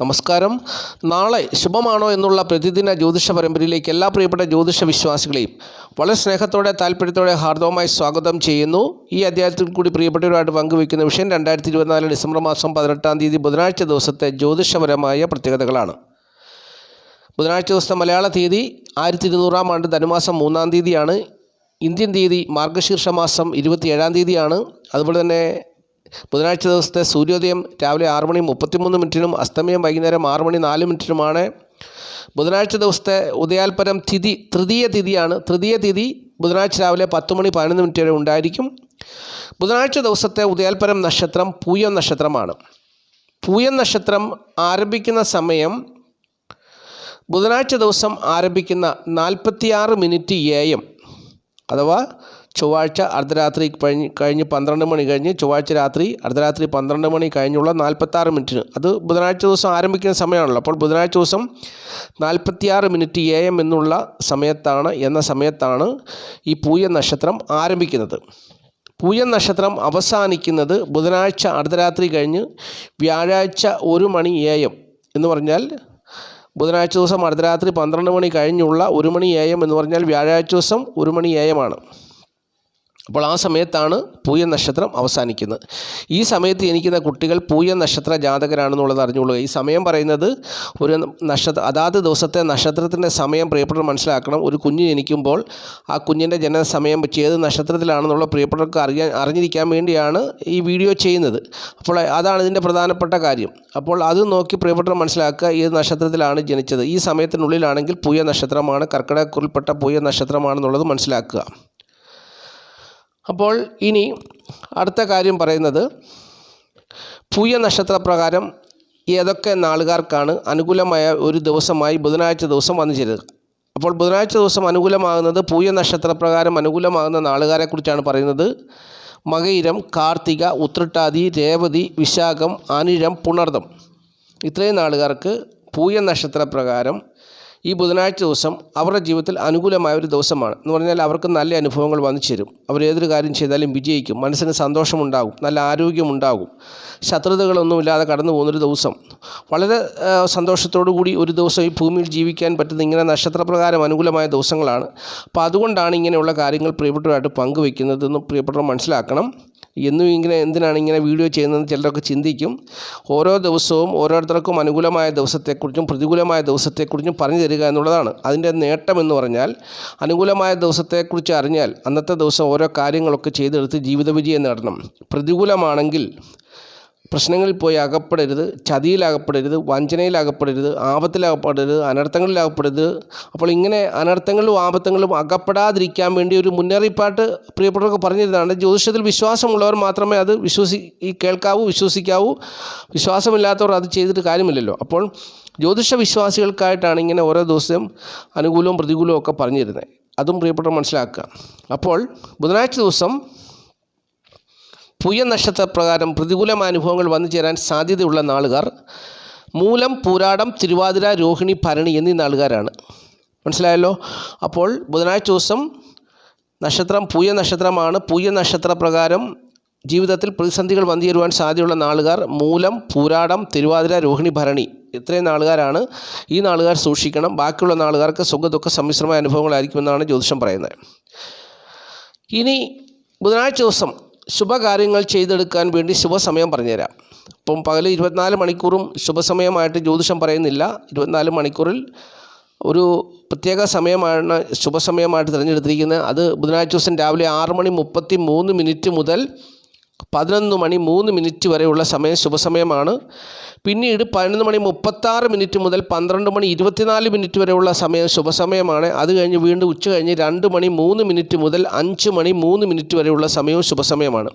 നമസ്കാരം. നാളെ ശുഭമാണോ എന്നുള്ള പ്രതിദിന ജ്യോതിഷ പരമ്പരയിലേക്ക് എല്ലാ പ്രിയപ്പെട്ട ജ്യോതിഷ വിശ്വാസികളെയും വളരെ സ്നേഹത്തോടെ താല്പര്യത്തോടെ ഹാർദവമായി സ്വാഗതം ചെയ്യുന്നു. ഈ അധ്യായത്തിൽ കൂടി പ്രിയപ്പെട്ടവരുമായിട്ട് പങ്കുവയ്ക്കുന്ന വിഷയം രണ്ടായിരത്തി ഇരുപത്തിനാല് ഡിസംബർ മാസം പതിനെട്ടാം തീയതി ബുധനാഴ്ച ദിവസത്തെ ജ്യോതിഷപരമായ പ്രത്യേകതകളാണ്. ബുധനാഴ്ച ദിവസത്തെ മലയാള തീയതി ആയിരത്തി ഇരുന്നൂറാം ആണ്ട് ധനുമാസം മൂന്നാം തീയതിയാണ്. ഇന്ത്യൻ തീയതി മാർഗശീർഷ മാസം ഇരുപത്തിയേഴാം തീയതിയാണ്. അതുപോലെ തന്നെ ബുധനാഴ്ച ദിവസത്തെ സൂര്യോദയം രാവിലെ ആറ് മണി മുപ്പത്തിമൂന്ന് മിനിറ്റിനും അസ്തമയം വൈകുന്നേരം ആറ് മണി നാല് മിനിറ്റിനുമാണ്. ബുധനാഴ്ച ദിവസത്തെ ഉദയാൽപരം തിഥി തൃതീയ തിഥിയാണ്. തൃതീയ തിഥി ബുധനാഴ്ച രാവിലെ പത്ത് മണി പതിനൊന്ന് മിനിറ്റ് വരെ ഉണ്ടായിരിക്കും. ബുധനാഴ്ച ദിവസത്തെ ഉദയാൽപരം നക്ഷത്രം പൂയം നക്ഷത്രമാണ്. പൂയം നക്ഷത്രം ആരംഭിക്കുന്ന സമയം ബുധനാഴ്ച ദിവസം ആരംഭിക്കുന്ന നാൽപ്പത്തിയാറ് മിനിറ്റ് എ എം അഥവാ ചൊവ്വാഴ്ച അർദ്ധരാത്രി കഴിഞ്ഞ് കഴിഞ്ഞ് പന്ത്രണ്ട് മണി കഴിഞ്ഞ് ചൊവ്വാഴ്ച രാത്രി അർദ്ധരാത്രി പന്ത്രണ്ട് മണി കഴിഞ്ഞുള്ള നാൽപ്പത്താറ് മിനിറ്റിന്. അത് ബുധനാഴ്ച ദിവസം ആരംഭിക്കുന്ന സമയമാണല്ലോ. അപ്പോൾ ബുധനാഴ്ച ദിവസം നാൽപ്പത്തിയാറ് മിനിറ്റ് എ എം എന്നുള്ള സമയത്താണ് എന്ന സമയത്താണ് ഈ പൂയ നക്ഷത്രം ആരംഭിക്കുന്നത്. പൂയ നക്ഷത്രം അവസാനിക്കുന്നത് ബുധനാഴ്ച അർദ്ധരാത്രി കഴിഞ്ഞ് വ്യാഴാഴ്ച ഒരു മണി എ എം എന്ന് പറഞ്ഞാൽ ബുധനാഴ്ച ദിവസം അർദ്ധരാത്രി പന്ത്രണ്ട് മണി കഴിഞ്ഞുള്ള ഒരു മണി എ എം എന്ന് പറഞ്ഞാൽ വ്യാഴാഴ്ച ദിവസം ഒരു മണി എ എം ആണ്. അപ്പോൾ ആ സമയത്താണ് പൂയ നക്ഷത്രം അവസാനിക്കുന്നത്. ഈ സമയത്ത് ജനിക്കുന്ന കുട്ടികൾ പൂയ നക്ഷത്ര ജാതകരാണെന്നുള്ളത് അറിഞ്ഞുകൊള്ളുക. ഈ സമയം പറയുന്നത് ഒരു നക്ഷത്ര അതാത് ദിവസത്തെ നക്ഷത്രത്തിന്റെ സമയം പ്രിയപ്പെട്ടവർ മനസ്സിലാക്കണം. ഒരു കുഞ്ഞ് ജനിക്കുമ്പോൾ ആ കുഞ്ഞിന്റെ ജനന സമയം വെച്ച് ഏത് നക്ഷത്രത്തിലാണെന്നുള്ള പ്രിയപ്പെട്ടവർക്ക് അറിയാൻ അറിഞ്ഞിരിക്കാൻ വേണ്ടിയാണ് ഈ വീഡിയോ ചെയ്യുന്നത്. അപ്പോൾ അതാണ് ഇതിന്റെ പ്രധാനപ്പെട്ട കാര്യം. അപ്പോൾ അത് നോക്കി പ്രിയപ്പെട്ടവർ മനസ്സിലാക്കുക ഏത് നക്ഷത്രത്തിലാണ് ജനിച്ചത്. ഈ സമയത്തിനുള്ളിലാണെങ്കിൽ പൂയ നക്ഷത്രമാണ് കർക്കിടകക്കുറിൽപ്പെട്ട പൂയ നക്ഷത്രമാണെന്നുള്ളത് മനസ്സിലാക്കുക. അപ്പോൾ ഇനി അടുത്ത കാര്യം പറയുന്നത് പൂയ നക്ഷത്രപ്രകാരം ഏതൊക്കെ നാളുകാർക്കാണ് അനുകൂലമായ ഒരു ദിവസമായി ബുധനാഴ്ച ദിവസം വന്നു ചേരുക അപ്പോൾ ബുധനാഴ്ച ദിവസം അനുകൂലമാകുന്നത് പൂയ നക്ഷത്രപ്രകാരം അനുകൂലമാകുന്ന നാളുകാരെക്കുറിച്ചാണ് പറയുന്നത്. മകയിരം കാർത്തിക ഉത്രട്ടാതി രേവതി വിശാഖം അനിഴം പുണർദം. ഇത്രയും നാളുകാർക്ക് പൂയ നക്ഷത്രപ്രകാരം ഈ ബുധനാഴ്ച ദിവസം അവരുടെ ജീവിതത്തിൽ അനുകൂലമായ ഒരു ദിവസമാണ്. എന്ന് പറഞ്ഞാൽ അവർക്ക് നല്ല അനുഭവങ്ങൾ വന്നു ചേരും. അവർ ഏതൊരു കാര്യം ചെയ്താലും വിജയിക്കും. മനസ്സിന് സന്തോഷമുണ്ടാകും. നല്ല ആരോഗ്യമുണ്ടാകും ശത്രുതകളൊന്നുമില്ലാതെ കടന്നു പോകുന്നൊരു ദിവസം. വളരെ കൂടി ഒരു ദിവസം ഈ ഭൂമിയിൽ ജീവിക്കാൻ പറ്റുന്ന ഇങ്ങനെ നക്ഷത്രപ്രകാരം അനുകൂലമായ ദിവസങ്ങളാണ്. അപ്പോൾ അതുകൊണ്ടാണ് ഇങ്ങനെയുള്ള കാര്യങ്ങൾ പ്രിയപ്പെട്ടവരായിട്ട് പങ്കുവെക്കുന്നതെന്ന് പ്രിയപ്പെട്ടവർ മനസ്സിലാക്കണം. എന്നും ഇങ്ങനെ എന്തിനാണ് ഇങ്ങനെ വീഡിയോ ചെയ്യുന്നതെന്ന് ചിലരൊക്കെ ചിന്തിക്കും. ഓരോ ദിവസവും ഓരോരുത്തർക്കും അനുകൂലമായ ദിവസത്തെക്കുറിച്ചും പ്രതികൂലമായ ദിവസത്തെക്കുറിച്ചും പറഞ്ഞു തരിക എന്നുള്ളതാണ്. അതിന്റെ നേട്ടം എന്ന് പറഞ്ഞാൽ അനുകൂലമായ ദിവസത്തെക്കുറിച്ച് അറിഞ്ഞാൽ അന്നത്തെ ദിവസം ഓരോ കാര്യങ്ങളൊക്കെ ചെയ്തെടുത്ത് ജീവിത വിജയം നേടണം. പ്രതികൂലമാണെങ്കിൽ പ്രശ്നങ്ങളിൽ പോയി അകപ്പെടരുത് ചതിയിലകപ്പെടരുത് വഞ്ചനയിലകപ്പെടരുത് ആപത്തിലകപ്പെടരുത് അനർത്ഥങ്ങളിലാകപ്പെടരുത്. അപ്പോൾ ഇങ്ങനെ അനർത്ഥങ്ങളിലും ആപത്തങ്ങളിലും അകപ്പെടാതിരിക്കാൻ വേണ്ടി ഒരു മുന്നറിയിപ്പായിട്ട് പ്രിയപ്പെട്ടവർക്ക് പറഞ്ഞിരുന്നതാണ്. ജ്യോതിഷത്തിൽ വിശ്വാസമുള്ളവർ മാത്രമേ അത് വിശ്വസി ഈ കേൾക്കാവൂ വിശ്വസിക്കാവൂ. വിശ്വാസമില്ലാത്തവർ അത് ചെയ്തിട്ട് കാര്യമില്ലല്ലോ. അപ്പോൾ ജ്യോതിഷ വിശ്വാസികൾക്കായിട്ടാണ് ഇങ്ങനെ ഓരോ ദിവസവും അനുകൂലവും പ്രതികൂലവും ഒക്കെ പറഞ്ഞിരുന്നത്. അതും പ്രിയപ്പെട്ടവർ മനസ്സിലാക്കുക. അപ്പോൾ ബുധനാഴ്ച ദിവസം പുയ നക്ഷത്രപ്രകാരം പ്രതികൂലമായ അനുഭവങ്ങൾ വന്നു ചേരാൻ സാധ്യതയുള്ള നാളുകാർ മൂലം പൂരാടം തിരുവാതിര രോഹിണി ഭരണി എന്നീ നാളുകാരാണ്. മനസ്സിലായല്ലോ? അപ്പോൾ ബുധനാഴ്ച ദിവസം നക്ഷത്രം പൂയ നക്ഷത്രമാണ് പൂയ നക്ഷത്രപ്രകാരം ജീവിതത്തിൽ പ്രതിസന്ധികൾ വന്നു ചേരുവാൻ സാധ്യതയുള്ള നാളുകാർ മൂലം പൂരാടം തിരുവാതിര രോഹിണി ഭരണി ഇത്രയും നാളുകാരാണ്. ഈ നാളുകാർ സൂക്ഷിക്കണം. ബാക്കിയുള്ള നാളുകാർക്ക് സുഖ ദുഃഖ സമ്മിശ്രമായ അനുഭവങ്ങളായിരിക്കുമെന്നാണ് ജ്യോതിഷം പറയുന്നത്. ഇനി ബുധനാഴ്ച ദിവസം ശുഭകാര്യങ്ങൾ ചെയ്തെടുക്കാൻ വേണ്ടി ശുഭസമയം പറഞ്ഞുതരാം. ഇപ്പം പകൽ ഇരുപത്തിനാല് മണിക്കൂറും ശുഭസമയമായിട്ട് ജ്യോതിഷം പറയുന്നില്ല. ഇരുപത്തിനാല് മണിക്കൂറിൽ ഒരു പ്രത്യേക സമയമാണ് ശുഭസമയമായിട്ട് തിരഞ്ഞെടുത്തിരിക്കുന്നത്. അത് ബുധനാഴ്ച ദിവസം രാവിലെ ആറ് മണി മുപ്പത്തി മൂന്ന് മിനിറ്റ് മുതൽ പതിനൊന്ന് മണി മൂന്ന് മിനിറ്റ് വരെയുള്ള സമയം ശുഭസമയമാണ്. പിന്നീട് പതിനൊന്ന് മണി മുപ്പത്താറ് മിനിറ്റ് മുതൽ പന്ത്രണ്ട് മണി ഇരുപത്തിനാല് മിനിറ്റ് വരെയുള്ള സമയം ശുഭസമയമാണ്. അത് കഴിഞ്ഞ് വീണ്ടും ഉച്ച കഴിഞ്ഞ് രണ്ട് മണി മൂന്ന് മിനിറ്റ് മുതൽ അഞ്ച് മണി മൂന്ന് മിനിറ്റ് വരെയുള്ള സമയവും ശുഭസമയമാണ്.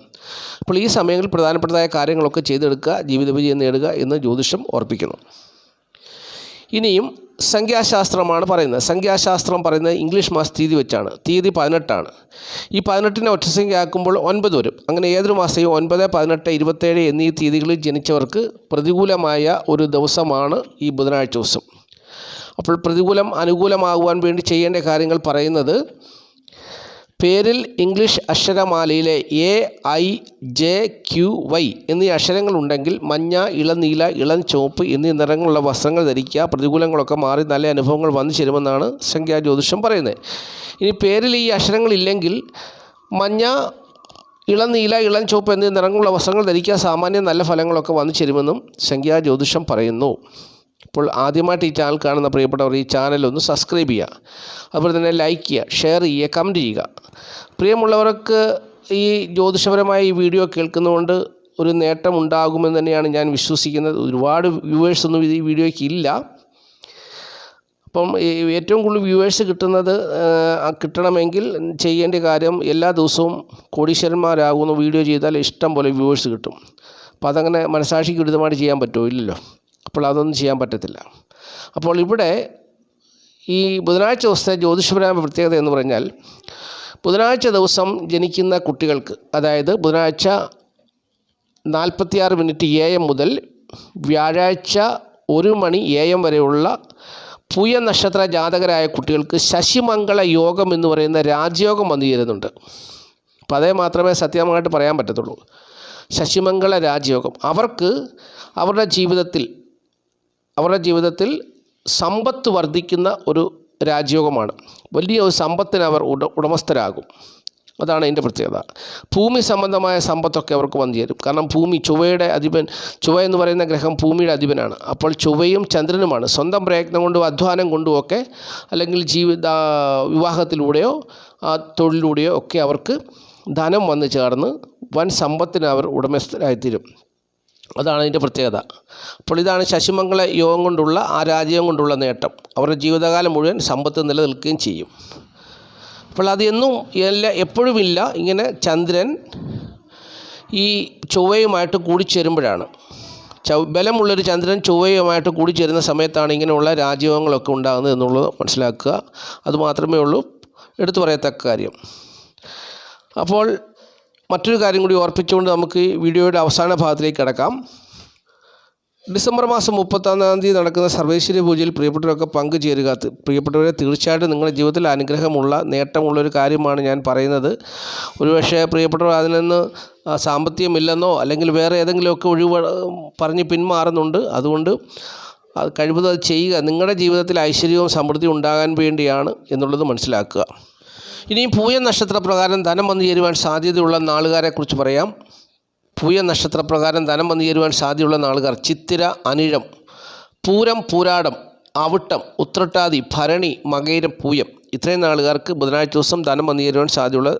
അപ്പോൾ ഈ സമയങ്ങളിൽ പ്രധാനപ്പെട്ടതായ കാര്യങ്ങളൊക്കെ ചെയ്തെടുക്കുക ജീവിത വിജയം നേടുക എന്ന് ജ്യോതിഷം ഓർപ്പിക്കുന്നു. ഇനിയും സംഖ്യാശാസ്ത്രമാണ് പറയുന്നത്. സംഖ്യാശാസ്ത്രം പറയുന്നത് ഇംഗ്ലീഷ് മാസ തീയതി വെച്ചാണ്. തീയതി പതിനെട്ടാണ്. ഈ പതിനെട്ടിനെ ഒറ്റസംഖ്യ ആക്കുമ്പോൾ ഒൻപത് വരും. അങ്ങനെ ഏതൊരു മാസവും ഒൻപത് പതിനെട്ട് ഇരുപത്തേഴ് എന്നീ തീയതികളിൽ ജനിച്ചവർക്ക് പ്രതികൂലമായ ഒരു ദിവസമാണ് ഈ ബുധനാഴ്ച ദിവസം. അപ്പോൾ പ്രതികൂലം അനുകൂലമാകുവാൻ വേണ്ടി ചെയ്യേണ്ട കാര്യങ്ങൾ പറയുന്നത് പേരിൽ English അക്ഷരമാലയിലെ A I J Q Y എന്നീ അക്ഷരങ്ങളുണ്ടെങ്കിൽ മഞ്ഞ ഇളനീല ഇളം ചുവപ്പ് എന്നീ നിറങ്ങളുള്ള വസ്ത്രങ്ങൾ ധരിക്കുക. പ്രതികൂലങ്ങളൊക്കെ മാറി നല്ല അനുഭവങ്ങൾ വന്നു ചേരുമെന്നാണ് സംഖ്യാ ജ്യോതിഷം പറയുന്നത്. ഇനി പേരിൽ ഈ അക്ഷരങ്ങളില്ലെങ്കിൽ മഞ്ഞ ഇളം നീല ഇളം ചുവപ്പ് എന്നീ നിറങ്ങളുള്ള വസ്ത്രങ്ങൾ ധരിക്കുക സാമാന്യം നല്ല ഫലങ്ങളൊക്കെ വന്നു ചേരുമെന്നും സംഖ്യാ ജ്യോതിഷം പറയുന്നു. ഇപ്പോൾ ആദ്യമായിട്ട് ഈ ചാനൽ കാണുന്ന പ്രിയപ്പെട്ടവർ ഈ ചാനൽ ഒന്ന് സബ്സ്ക്രൈബ് ചെയ്യുക. അതുപോലെ തന്നെ ലൈക്ക് ചെയ്യുക ഷെയർ ചെയ്യുക കമന്റ് ചെയ്യുക. പ്രിയമുള്ളവർക്ക് ഈ ജ്യോതിഷപരമായ ഈ വീഡിയോ കേൾക്കുന്നതുകൊണ്ട് ഒരു നേട്ടം ഉണ്ടാകുമെന്ന് തന്നെയാണ് ഞാൻ വിശ്വസിക്കുന്നത്. ഒരുപാട് വ്യൂവേഴ്സ് ഒന്നും ഈ വീഡിയോയ്ക്ക് ഇല്ല. അപ്പം ഏറ്റവും കൂടുതൽ വ്യൂവേഴ്സ് കിട്ടുന്നത് കിട്ടണമെങ്കിൽ ചെയ്യേണ്ട കാര്യം എല്ലാ ദിവസവും കോടീശ്വരന്മാരാകുന്ന. വീഡിയോ ചെയ്താൽ ഇഷ്ടം പോലെ വ്യൂവേഴ്സ് കിട്ടും. അപ്പോൾ അതങ്ങനെ മനസാക്ഷിക്ക് ഉചിതമായിട്ട് ചെയ്യാൻ പറ്റുമോ? ഇല്ലല്ലോ. അപ്പോൾ അതൊന്നും ചെയ്യാൻ പറ്റത്തില്ല. അപ്പോൾ ഇവിടെ ഈ ബുധനാഴ്ച ദിവസത്തെ ജ്യോതിഷപരമായ പ്രത്യേകത എന്ന് പറഞ്ഞാൽ ബുധനാഴ്ച ദിവസം ജനിക്കുന്ന കുട്ടികൾക്ക് അതായത് ബുധനാഴ്ച നാൽപ്പത്തിയാറ് മിനിറ്റ് എ എം മുതൽ വ്യാഴാഴ്ച ഒരു മണി എ എം വരെയുള്ള പൂയ നക്ഷത്ര ജാതകരായ കുട്ടികൾക്ക് ശശിമംഗള യോഗം എന്ന് പറയുന്ന രാജയോഗം വന്നു ചേരുന്നുണ്ട്. അപ്പം അതേ മാത്രമേ സത്യമായിട്ട് പറയാൻ പറ്റത്തുള്ളൂ. ശശിമംഗള രാജയോഗം. അവർക്ക് അവരുടെ ജീവിതത്തിൽ അവരുടെ ജീവിതത്തിൽ സമ്പത്ത് വർദ്ധിക്കുന്ന ഒരു രാജയോഗമാണ്. വലിയ ഒരു സമ്പത്തിന് അവർ ഉട ഉടമസ്ഥരാകും. അതാണ് അതിന്റെ പ്രത്യേകത. ഭൂമി സംബന്ധമായ സമ്പത്തൊക്കെ അവർക്ക് വന്നു ചേരും. കാരണം ഭൂമി ചുവയുടെ അധിപൻ ചുവ എന്ന് പറയുന്ന ഗ്രഹം ഭൂമിയുടെ അധിപനാണ്. അപ്പോൾ ചുവയും ചന്ദ്രനുമാണ്. സ്വന്തം പ്രയത്നം കൊണ്ടും അധ്വാനം കൊണ്ടുമൊക്കെ അല്ലെങ്കിൽ ജീവിത വിവാഹത്തിലൂടെയോ തൊഴിലിലൂടെയോ ഒക്കെ അവർക്ക് ധനം വന്നു ചേർന്ന് വൻ സമ്പത്തിന് അവർ ഉടമസ്ഥരായിത്തീരും. അതാണ് അതിന്റെ പ്രത്യേകത. അപ്പോൾ ഇതാണ് ശശിമംഗള യോഗം കൊണ്ടുള്ള ആ രാജ്യം കൊണ്ടുള്ള നേട്ടം. അവരുടെ ജീവിതകാലം മുഴുവൻ സമ്പത്ത് നിലനിൽക്കുകയും ചെയ്യും. അപ്പോൾ അതെന്നും എല്ലാ എപ്പോഴുമില്ല ഇങ്ങനെ ചന്ദ്രൻ ഈ ചൊവ്വയുമായിട്ട് കൂടിച്ചേരുമ്പോഴാണ്. ചവ് ബലമുള്ളൊരു ചന്ദ്രൻ ചൊവ്വയുമായിട്ട് കൂടിച്ചേരുന്ന സമയത്താണ് ഇങ്ങനെയുള്ള രാജയോഗങ്ങളൊക്കെ ഉണ്ടാകുന്നത് എന്നുള്ളത് മനസ്സിലാക്കുക. അതുമാത്രമേ ഉള്ളൂ. എടുത്തു പറയത്തക്ക കാര്യം. അപ്പോൾ മറ്റൊരു കാര്യം കൂടി ഓർപ്പിച്ചുകൊണ്ട് നമുക്ക് ഈ വീഡിയോയുടെ അവസാന ഭാഗത്തിലേക്ക് കിടക്കാം. ഡിസംബർ മാസം മുപ്പത്തൊന്നാം തീയതി നടക്കുന്ന സർവേശ്വരി പൂജയിൽ പ്രിയപ്പെട്ടവരൊക്കെ പങ്കുചേരുക. പ്രിയപ്പെട്ടവരെ തീർച്ചയായിട്ടും നിങ്ങളുടെ ജീവിതത്തിൽ അനുഗ്രഹമുള്ള നേട്ടമുള്ളൊരു കാര്യമാണ് ഞാൻ പറയുന്നത്. ഒരുപക്ഷെ പ്രിയപ്പെട്ടവർ അതിൽ നിന്ന് സാമ്പത്തികമില്ലെന്നോ അല്ലെങ്കിൽ വേറെ ഏതെങ്കിലുമൊക്കെ ഒഴിവ് പറഞ്ഞ് പിന്മാറുന്നുണ്ട്. അതുകൊണ്ട് അത് കഴിവതും അത് ചെയ്യുക. നിങ്ങളുടെ ജീവിതത്തിൽ ഐശ്വര്യവും സമൃദ്ധിയും ഉണ്ടാകാൻ വേണ്ടിയാണ് എന്നുള്ളത് മനസ്സിലാക്കുക. ഇനിയും പൂയ നക്ഷത്രപ്രകാരം ധനം വന്നു ചേരുവാൻ സാധ്യതയുള്ള നാളുകാരെക്കുറിച്ച് പറയാം. പൂയ നക്ഷത്രപ്രകാരം ധനം വന്നു ചേരുവാൻ സാധ്യതയുള്ള നാളുകാർ ചിത്തിര അനിഴം പൂരം പൂരാടം അവിട്ടം ഉത്രട്ടാതി ഭരണി മകയിരം പൂയം. ഇത്രയും നാളുകാർക്ക് ബുധനാഴ്ച ദിവസം ധനം വന്നു ചേരുവാൻ സാധ്യതയുള്ള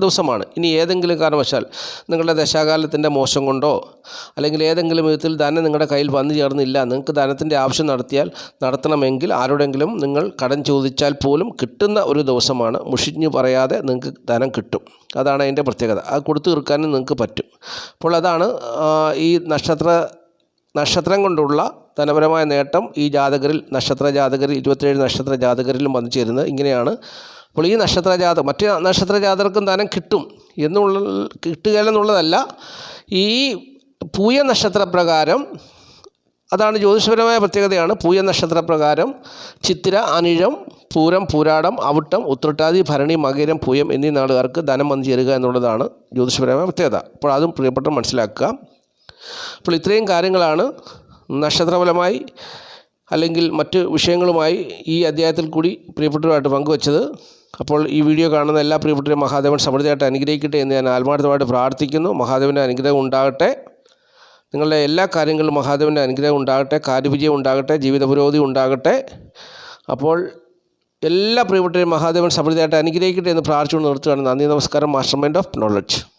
ദിവസമാണ്. ഇനി ഏതെങ്കിലും കാരണവശാൽ നിങ്ങളുടെ ദശാകാലത്തിന്റെ മോശം കൊണ്ടോ അല്ലെങ്കിൽ ഏതെങ്കിലും വിധത്തിൽ ധനം നിങ്ങളുടെ കയ്യിൽ വന്നു ചേർന്നില്ല നിങ്ങൾക്ക് ധനത്തിന്റെ ആവശ്യം നടത്തിയാൽ നടത്തണമെങ്കിൽ ആരോടെങ്കിലും നിങ്ങൾ കടം ചോദിച്ചാൽ പോലും കിട്ടുന്ന ഒരു ദിവസമാണ്. മുഷിഞ്ഞു പറയാതെ നിങ്ങൾക്ക് ധനം കിട്ടും. അതാണ് അതിന്റെ പ്രത്യേകത. അത് കൊടുത്തു തീർക്കാനും നിങ്ങൾക്ക് പറ്റും. അപ്പോൾ അതാണ് ഈ നക്ഷത്ര നക്ഷത്രം കൊണ്ടുള്ള ധനപരമായ നേട്ടം ഈ ജാതകരിൽ നക്ഷത്ര ജാതകരിൽ ഇരുപത്തേഴ് നക്ഷത്ര ജാതകരിലും വന്നു ചേരുന്നത്. ഇങ്ങനെയാണ് അപ്പോൾ ഈ നക്ഷത്രജാതകം മറ്റ് നക്ഷത്രജാതകർക്കും ധനം കിട്ടും എന്നുള്ള കിട്ടുക എന്നുള്ളതല്ല ഈ പൂയ നക്ഷത്രപ്രകാരം അതാണ് ജ്യോതിഷപരമായ പ്രത്യേകതയാണ്. പൂയ നക്ഷത്രപ്രകാരം ചിത്തിര അനിഴം പൂരം പൂരാടം അവിട്ടം ഉത്രട്ടാതി ഭരണി മകരം പൂയം എന്നീ നാളുകാർക്ക് ധനം വന്നു ചേരുക എന്നുള്ളതാണ് ജ്യോതിഷപരമായ പ്രത്യേകത. അപ്പോൾ അതും പ്രിയപ്പെട്ട മനസ്സിലാക്കുക. അപ്പോൾ ഇത്രയും കാര്യങ്ങളാണ് നക്ഷത്രഫലമായി അല്ലെങ്കിൽ മറ്റ് വിഷയങ്ങളുമായി ഈ അധ്യായത്തിൽ കൂടി പ്രിയപ്പെട്ടവരുമായിട്ട് പങ്കുവച്ചത്. അപ്പോൾ ഈ വീഡിയോ കാണുന്ന എല്ലാ പ്രിയപ്പെട്ടവരും മഹാദേവൻ സമൃദ്ധിയായിട്ട് അനുഗ്രഹിക്കട്ടെ എന്ന് ഞാൻ ആത്മാർത്ഥമായിട്ട് പ്രാർത്ഥിക്കുന്നു. മഹാദേവന്റെ അനുഗ്രഹം ഉണ്ടാകട്ടെ. നിങ്ങളുടെ എല്ലാ കാര്യങ്ങളും മഹാദേവന്റെ അനുഗ്രഹം ഉണ്ടാകട്ടെ. കാര്യവിജയം ഉണ്ടാകട്ടെ. ജീവിത പുരോഗതി ഉണ്ടാകട്ടെ. അപ്പോൾ എല്ലാ പ്രിയപ്പെട്ടവരും മഹാദേവൻ സമൃദ്ധിയായിട്ട് അനുഗ്രഹിക്കട്ടെ എന്ന് പ്രാർത്ഥിച്ചുകൊണ്ട് നിർത്തുകയാണ്. നന്ദി നമസ്കാരം. Master mind of knowledge